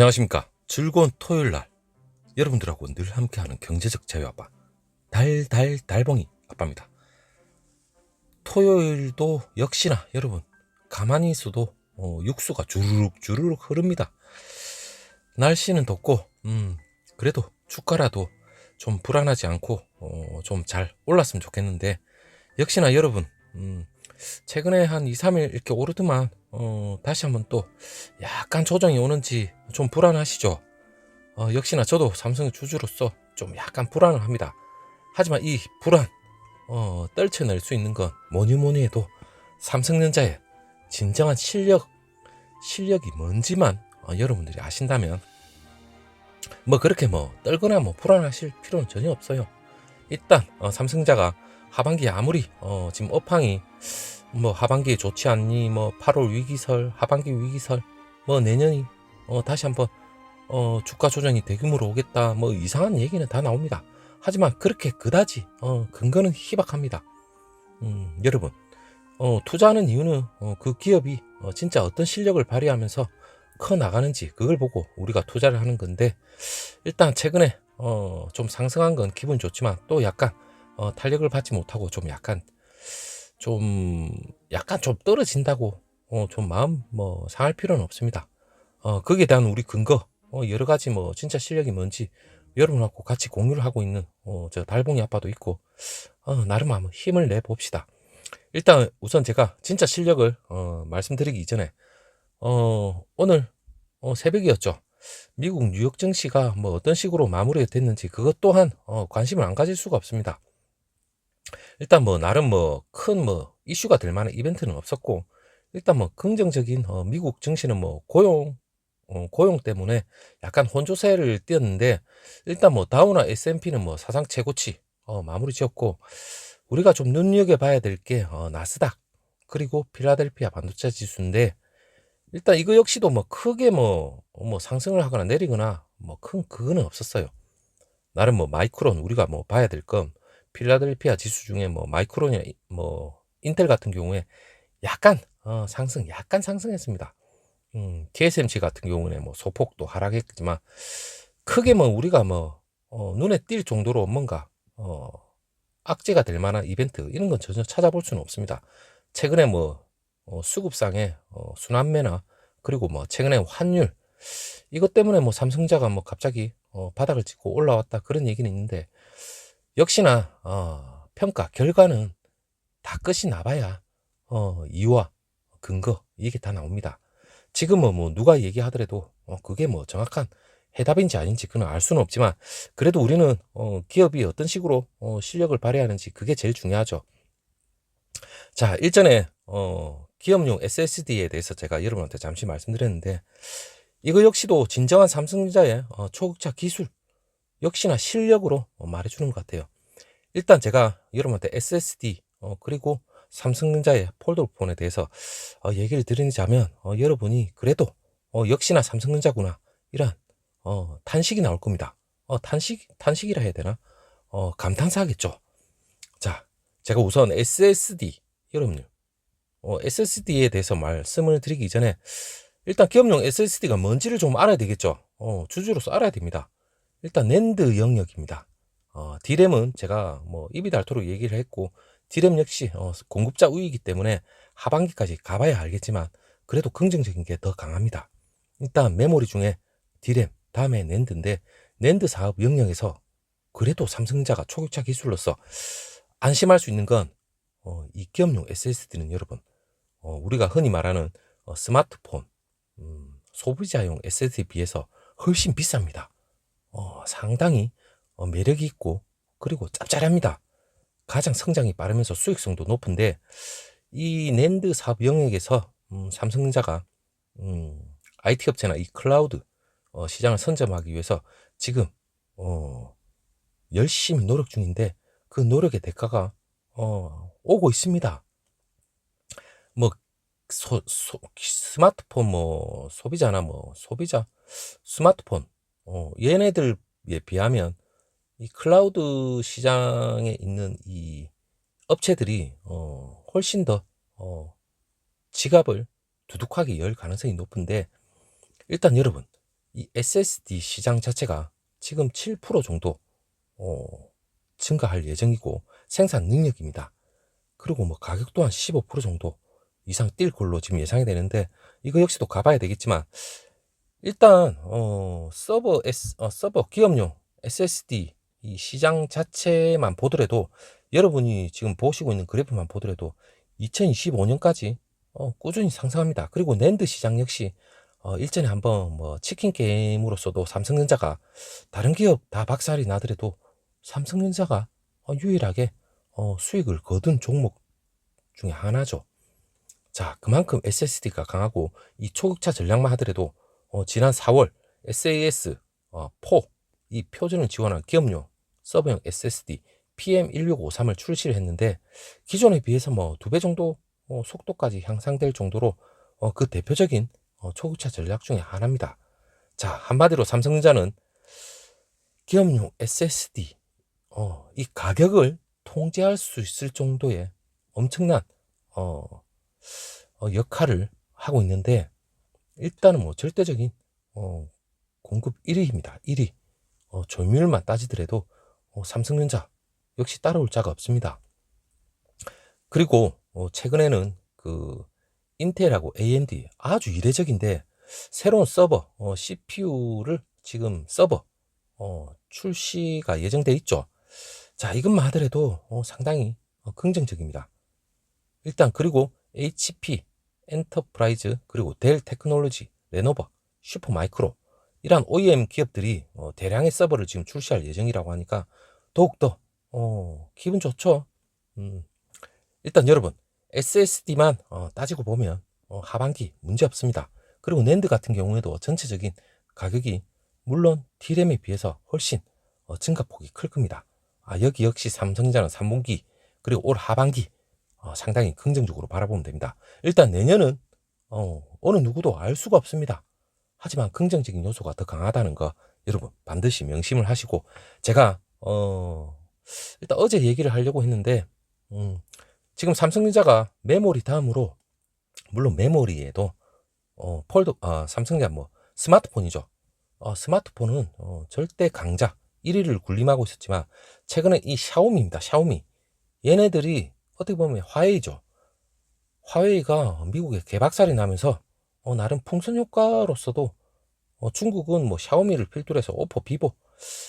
안녕하십니까. 즐거운 토요일 날 여러분들하고 늘 함께하는 경제적 자유 아빠 달달 달봉이 아빠입니다. 토요일도 역시나 여러분 가만히 있어도 어, 육수가 주르륵 주르륵 흐릅니다. 날씨는 덥고 음 그래도 주가라도 좀 불안하지 않고 어, 좀 잘 올랐으면 좋겠는데 역시나 여러분 음 최근에 한 2, 3일 이렇게 오르더만 어, 다시 한번 또 약간 조정이 오는지 좀 불안하시죠? 어, 역시나 저도 삼성의 주주로서 좀 약간 불안을 합니다. 하지만 이 불안 어, 떨쳐낼 수 있는 건 뭐니 뭐니 해도 삼성전자의 진정한 실력 실력이 뭔지만 어, 여러분들이 아신다면 뭐 그렇게 뭐 떨거나 뭐 불안하실 필요는 전혀 없어요. 일단 어, 삼성자가 하반기에 아무리 어, 지금 업황이 뭐 하반기에 좋지 않니 뭐 8월 위기설 하반기 위기설 뭐 내년이 어, 다시 한번 어, 주가 조정이 대규모로 오겠다 뭐 이상한 얘기는 다 나옵니다. 하지만 그렇게 그다지 어, 근거는 희박합니다. 음, 여러분 어, 투자하는 이유는 어, 그 기업이 어, 진짜 어떤 실력을 발휘하면서 커 나가는지 그걸 보고 우리가 투자를 하는 건데 일단 최근에 어, 좀 상승한 건 기분 좋지만 또 약간 어, 탄력을 받지 못하고 좀 약간 좀 약간 좀 떨어진다고 어, 좀 마음 뭐 상할 필요는 없습니다. 어, 거기에 대한 우리 근거 어, 여러 가지 뭐 진짜 실력이 뭔지 여러분하고 같이 공유를 하고 있는 어, 저 달봉이 아빠도 있고 어, 나름 한번 힘을 내 봅시다. 일단 우선 제가 진짜 실력을 어, 말씀드리기 이전에 어, 오늘 어, 새벽이었죠. 미국 뉴욕 증시가 뭐 어떤 식으로 마무리가 됐는지 그것 또한 어, 관심을 안 가질 수가 없습니다. 일단 뭐 나름 뭐큰뭐 이슈가 될 만한 이벤트는 없었고 일단 뭐 긍정적인 어, 미국 증시는 뭐 고용 어, 고용 때문에 약간 혼조세를 띄었는데 일단 뭐 다우나 S&P는 뭐 사상 최고치 어, 마무리 지었고 우리가 좀 눈여겨 봐야 될게 어, 나스닥 그리고 필라델피아 반도체 지수인데 일단 이거 역시도 뭐 크게 뭐, 뭐 상승을 하거나 내리거나 뭐 큰 그거는 없었어요. 나름 뭐 마이크론 우리가 뭐 봐야 될 건 필라델피아 지수 중에 뭐 마이크론이나 이- 뭐 인텔 같은 경우에 약간 어, 상승 약간 상승했습니다. 음, TSMC 같은 경우는 뭐 소폭도 하락했지만 크게 뭐 우리가 뭐 어, 눈에 띌 정도로 뭔가 어, 악재가 될 만한 이벤트 이런 건 전혀 찾아볼 수는 없습니다. 최근에 뭐 어, 수급상의 어, 순환매나 그리고 뭐 최근에 환율 이것 때문에 뭐 삼성자가 뭐 갑자기 어, 바닥을 찍고 올라왔다 그런 얘기는 있는데 역시나 어, 평가 결과는 다 끝이 나봐야 어, 이유와 근거 이게 다 나옵니다. 지금은 뭐 누가 얘기하더라도 어, 그게 뭐 정확한 해답인지 아닌지 그는 알 수는 없지만 그래도 우리는 어, 기업이 어떤 식으로 어, 실력을 발휘하는지 그게 제일 중요하죠. 자 일전에 어, 기업용 SSD에 대해서 제가 여러분한테 잠시 말씀드렸는데 이거 역시도 진정한 삼성전자의 어, 초급차 기술 역시나 실력으로 어, 말해주는 것 같아요. 일단 제가 여러분한테 SSD 어, 그리고 삼성전자의 폴더폰에 대해서 어, 얘기를 드리자면 어, 여러분이 그래도 어, 역시나 삼성전자구나 이런 어, 탄식이 나올 겁니다. 어, 탄식 탄식이라 해야 되나? 어, 감탄사하겠죠. 자, 제가 우선 SSD 여러분들 어, SSD에 대해서 말씀을 드리기 전에 일단 기업용 SSD가 뭔지를 좀 알아야 되겠죠. 어, 주주로서 알아야 됩니다. 일단 낸드 영역입니다. 어, D램은 제가 뭐 입이 닳도록 얘기를 했고 D램 역시 어, 공급자 우위이기 때문에 하반기까지 가봐야 알겠지만 그래도 긍정적인 게 더 강합니다. 일단 메모리 중에 D램 다음에 낸드인데 낸드 사업 영역에서 그래도 삼성자가 초격차 기술로서 안심할 수 있는 건 어, 이 기업용 SSD는 여러분 어, 우리가 흔히 말하는 어, 스마트폰 음, 소비자용 SSD에 비해서 훨씬 비쌉니다. 어, 상당히 어, 매력이 있고 그리고 짭짤합니다. 가장 성장이 빠르면서 수익성도 높은데 이 낸드 사업 영역에서 음, 삼성전자가 음, IT 업체나 이 클라우드 어, 시장을 선점하기 위해서 지금 어, 열심히 노력 중인데 그 노력의 대가가 어, 오고 있습니다. 뭐 소, 소, 스마트폰 뭐 소비자나 뭐 소비자 스마트폰 어, 얘네들에 비하면 이 클라우드 시장에 있는 이 업체들이 어, 훨씬 더 어, 지갑을 두둑하게 열 가능성이 높은데 일단 여러분 이 SSD 시장 자체가 지금 7% 정도 어, 증가할 예정이고 생산 능력입니다. 그리고 뭐 가격 또한 15% 정도 이상 뛸 걸로 지금 예상이 되는데 이거 역시도 가봐야 되겠지만 일단 어, 서버 S, 어, 서버 기업용 SSD 이 시장 자체만 보더라도 여러분이 지금 보시고 있는 그래프만 보더라도 2025년까지 어, 꾸준히 상승합니다. 그리고 낸드 시장 역시 어, 일전에 한번 뭐 치킨 게임으로서도 삼성전자가 다른 기업 다 박살이 나더라도 삼성전자가 어, 유일하게 어, 수익을 거둔 종목 중에 하나죠. 자, 그만큼 SSD가 강하고 이 초격차 전략만 하더라도 어, 지난 4월 SAS 어, 4, 이 표준을 지원한 기업용 서버용 SSD PM1653을 출시를 했는데 기존에 비해서 뭐 두 배 정도 어, 속도까지 향상될 정도로 어, 그 대표적인 어, 초급차 전략 중에 하나입니다. 자, 한마디로 삼성전자는 기업용 SSD 어, 이 가격을 통제할 수 있을 정도의 엄청난 어, 어, 역할을 하고 있는데 일단은 뭐 절대적인 어, 공급 1위입니다. 1위. 어, 점유율만 따지더라도 어, 삼성전자 역시 따라올 자가 없습니다. 그리고 어, 최근에는 그 인텔하고 AMD 아주 이례적인데 새로운 서버 어, CPU를 지금 서버 어, 출시가 예정돼 있죠. 자 이것만 하더라도 어, 상당히 어, 긍정적입니다. 일단 그리고 HP, 엔터프라이즈 그리고 델 테크놀로지, 레노버, 슈퍼마이크로 이러한 OEM 기업들이 어, 대량의 서버를 지금 출시할 예정이라고 하니까 더욱더 어, 기분 좋죠. 음, 일단 여러분 SSD만 어, 따지고 보면 어, 하반기 문제 없습니다. 그리고 낸드 같은 경우에도 전체적인 가격이 물론 D램에 비해서 훨씬 어, 증가폭이 클 겁니다. 아, 여기 역시 삼성전자는 3분기 그리고 올 하반기 어, 상당히 긍정적으로 바라보면 됩니다. 일단 내년은 어, 어느 누구도 알 수가 없습니다. 하지만 긍정적인 요소가 더 강하다는 거 여러분 반드시 명심을 하시고 제가 어, 일단 어제 얘기를 하려고 했는데 음, 지금 삼성전자가 메모리 다음으로 물론 메모리에도 어, 폴드 아, 삼성전자 뭐 스마트폰이죠. 어, 스마트폰은 어, 절대 강자 1위를 군림하고 있었지만 최근에 이 샤오미입니다. 샤오미 얘네들이 어떻게 보면 화웨이죠. 화웨이가 미국에 개박살이 나면서 어, 나름 풍선 효과로서도 어, 중국은 뭐 샤오미를 필두로 해서 오포, 비보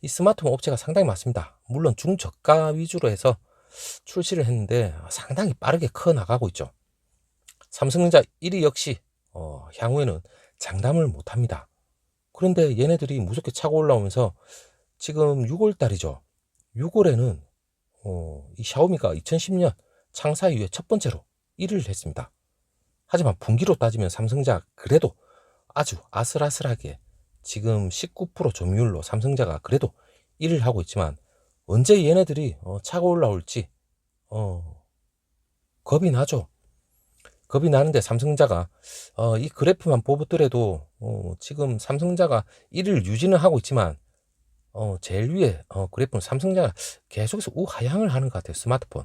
이 스마트폰 업체가 상당히 많습니다. 물론 중저가 위주로 해서 출시를 했는데 상당히 빠르게 커 나가고 있죠. 삼성전자 1위 역시 어, 향후에는 장담을 못합니다. 그런데 얘네들이 무섭게 차고 올라오면서 지금 6월 달이죠. 6월에는 어, 이 샤오미가 2010년 창사 이후에 첫 번째로 1위를 했습니다. 하지만 분기로 따지면 삼성자 그래도 아주 아슬아슬하게 지금 19% 점유율로 삼성자가 그래도 1위를 하고 있지만 언제 얘네들이 어, 차고 올라올지 어, 겁이 나죠. 겁이 나는데 삼성자가 어, 이 그래프만 보더라도 어, 지금 삼성자가 1위를 유지는 하고 있지만 어, 제일 위에 어, 그래프는 삼성자가 계속해서 우하향을 하는 것 같아요. 스마트폰.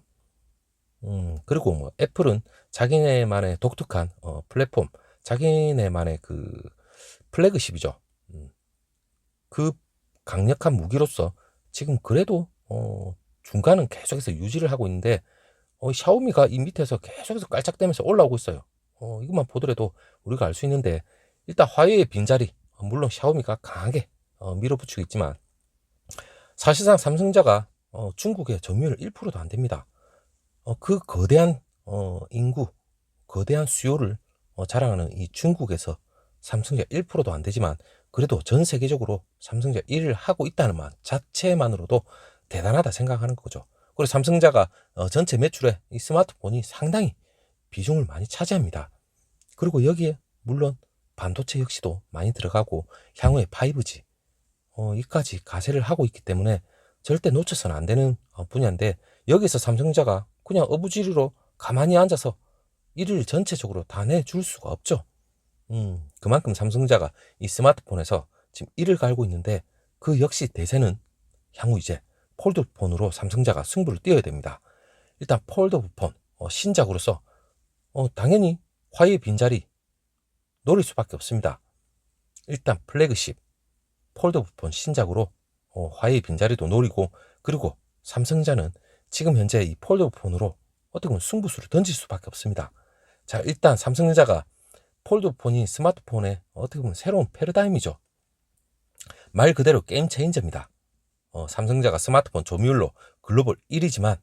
음, 그리고 뭐 애플은 자기네만의 독특한 어, 플랫폼, 자기네만의 그 플래그십이죠. 음, 그 강력한 무기로서 지금 그래도 어, 중간은 계속해서 유지를 하고 있는데 어, 샤오미가 이 밑에서 계속해서 깔짝대면서 올라오고 있어요. 어, 이것만 보더라도 우리가 알 수 있는데 일단 화웨이의 빈자리 어, 물론 샤오미가 강하게 어, 밀어붙이고 있지만 사실상 삼성자가 어, 중국의 점유율 1%도 안 됩니다. 어, 그 거대한 어, 인구, 거대한 수요를 어, 자랑하는 이 중국에서 삼성자 1%도 안 되지만 그래도 전 세계적으로 삼성자 1위를 하고 있다는 말 자체만으로도 대단하다 생각하는 거죠. 그리고 삼성자가 어, 전체 매출에 이 스마트폰이 상당히 비중을 많이 차지합니다. 그리고 여기에 물론 반도체 역시도 많이 들어가고 향후에 5G 어, 이까지 가세를 하고 있기 때문에 절대 놓쳐서는 안 되는 어, 분야인데 여기서 삼성자가 그냥 어부지리로 가만히 앉아서 일을 전체적으로 다 내줄 수가 없죠. 음, 그만큼 삼성자가 이 스마트폰에서 지금 이를 갈고 있는데 그 역시 대세는 향후 이제 폴드폰으로 삼성자가 승부를 띄어야 됩니다. 일단 폴더폰 어, 신작으로서 어, 당연히 화의 빈자리 노릴 수밖에 없습니다. 일단 플래그십 폴더폰 신작으로 어, 화웨이 빈자리도 노리고 그리고 삼성자는 지금 현재 이 폴더폰으로 어떻게 보면 승부수를 던질 수밖에 없습니다. 자 일단 삼성전자가 폴더폰이 스마트폰의 어떻게 보면 새로운 패러다임이죠. 말 그대로 게임 체인저입니다. 어, 삼성자가 스마트폰 점유율로 글로벌 1위지만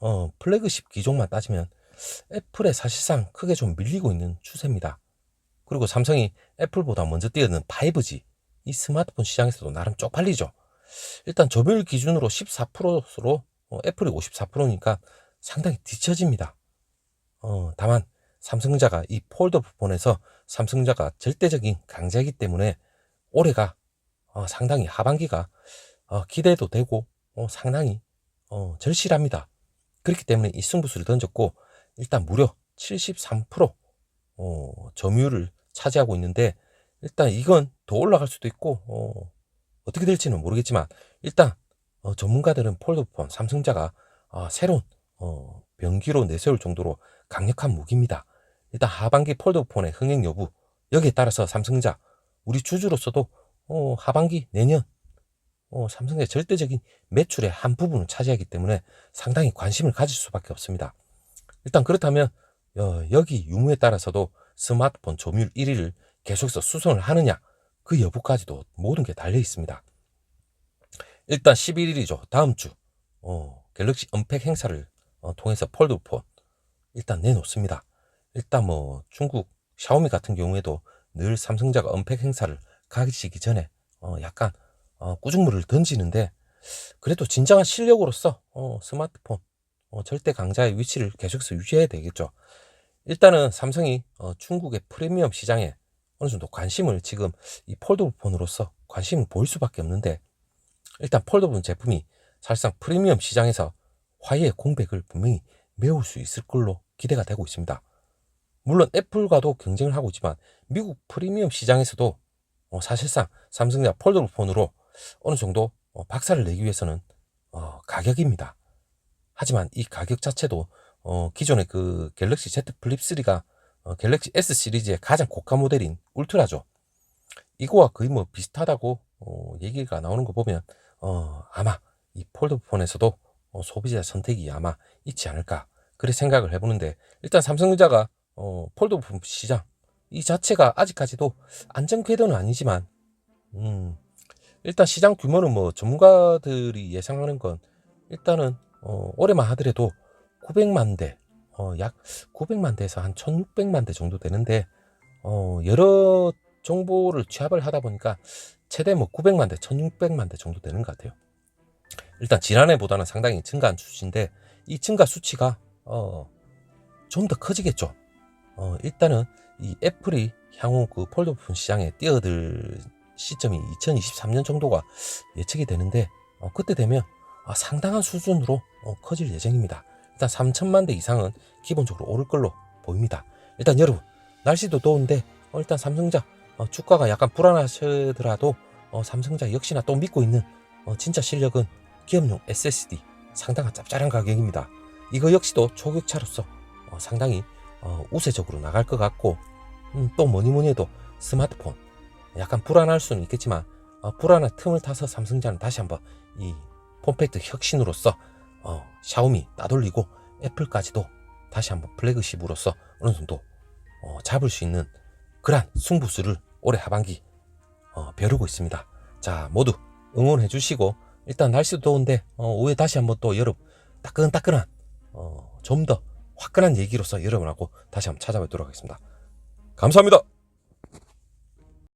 어, 플래그십 기종만 따지면 애플에 사실상 크게 좀 밀리고 있는 추세입니다. 그리고 삼성이 애플보다 먼저 뛰어든 5G 이 스마트폰 시장에서도 나름 쪽팔리죠. 일단 점유율 기준으로 14%로 어, 애플이 54%니까 상당히 뒤처집니다. 어, 다만 삼성자가 이 폴더폰에서 삼성자가 절대적인 강자이기 때문에 올해가 어, 상당히 하반기가 어, 기대도 되고 어, 상당히 어, 절실합니다. 그렇기 때문에 이 승부수를 던졌고 일단 무려 73% 어, 점유율을 차지하고 있는데 일단 이건 더 올라갈 수도 있고 어, 어떻게 될지는 모르겠지만 일단 어, 전문가들은 폴더폰 삼성자가 어, 새로운 어, 병기로 내세울 정도로 강력한 무기입니다. 일단 하반기 폴더폰의 흥행 여부 여기에 따라서 삼성자 우리 주주로서도 어, 하반기 내년 어, 삼성의 절대적인 매출의 한 부분을 차지하기 때문에 상당히 관심을 가질 수밖에 없습니다. 일단 그렇다면 어, 여기 유무에 따라서도 스마트폰 점유율 1위를 계속해서 수선을 하느냐 그 여부까지도 모든 게 달려 있습니다. 일단 11일이죠. 다음 주 어, 갤럭시 언팩 행사를 어, 통해서 폴드폰 일단 내놓습니다. 일단 뭐 중국 샤오미 같은 경우에도 늘 삼성자가 언팩 행사를 가시기 전에 어, 약간 어, 꾸중물을 던지는데 그래도 진정한 실력으로서 어, 스마트폰 어, 절대 강자의 위치를 계속해서 유지해야 되겠죠. 일단은 삼성이 어, 중국의 프리미엄 시장에 어느 정도 관심을 지금 이 폴더폰으로서 관심을 보일 수밖에 없는데 일단 폴더폰 제품이 사실상 프리미엄 시장에서 화이의 공백을 분명히 메울 수 있을 걸로 기대가 되고 있습니다. 물론 애플과도 경쟁을 하고 있지만 미국 프리미엄 시장에서도 어, 사실상 삼성자 폴더폰으로 어느 정도 어, 박살을 내기 위해서는 어, 가격입니다. 하지만 이 가격 자체도 어, 기존의 그 갤럭시 Z 플립 3가 어, 갤럭시 S 시리즈의 가장 고가 모델인 울트라죠. 이거와 거의 뭐 비슷하다고 어, 얘기가 나오는 거 보면 어, 아마 이 폴더폰에서도 어, 소비자 선택이 아마 있지 않을까 그래 생각을 해보는데 일단 삼성전자가 어, 폴더폰 시장 이 자체가 아직까지도 안정 궤도는 아니지만 음, 일단 시장 규모는 뭐 전문가들이 예상하는 건 일단은 어, 올해만 하더라도 900만 대, 어, 약 900만 대에서 한 1600만 대 정도 되는데 어, 여러 정보를 취합을 하다 보니까 최대 뭐 900만 대, 1600만 대 정도 되는 것 같아요. 일단 지난해보다는 상당히 증가한 수치인데 이 증가 수치가 어, 좀 더 커지겠죠. 어, 일단은 이 애플이 향후 그 폴더폰 시장에 뛰어들 시점이 2023년 정도가 예측이 되는데 어, 그때 되면 아, 상당한 수준으로 어, 커질 예정입니다. 일단 3천만 대 이상은 기본적으로 오를 걸로 보입니다. 일단 여러분 날씨도 더운데 어, 일단 삼성자 어, 주가가 약간 불안하시더라도 어, 삼성자 역시나 또 믿고 있는 어, 진짜 실력은 기업용 SSD 상당한 짭짤한 가격입니다. 이거 역시도 초격차로서 어, 상당히 어, 우세적으로 나갈 것 같고 음, 또 뭐니 뭐니 해도 스마트폰 약간 불안할 수는 있겠지만 어, 불안한 틈을 타서 삼성자는 다시 한번 이 폼팩트 혁신으로서 어, 샤오미 따돌리고 애플까지도 다시 한번 플래그십으로서 어느 정도 어, 잡을 수 있는 그러한 승부수를 올해 하반기 어, 벼르고 있습니다. 자 모두 응원해 주시고 일단 날씨도 더운데 어, 오후에 다시 한번 또 여러분 따끈따끈한 어, 좀 더 화끈한 얘기로서 여러분하고 다시 한번 찾아뵙도록 하겠습니다. 감사합니다.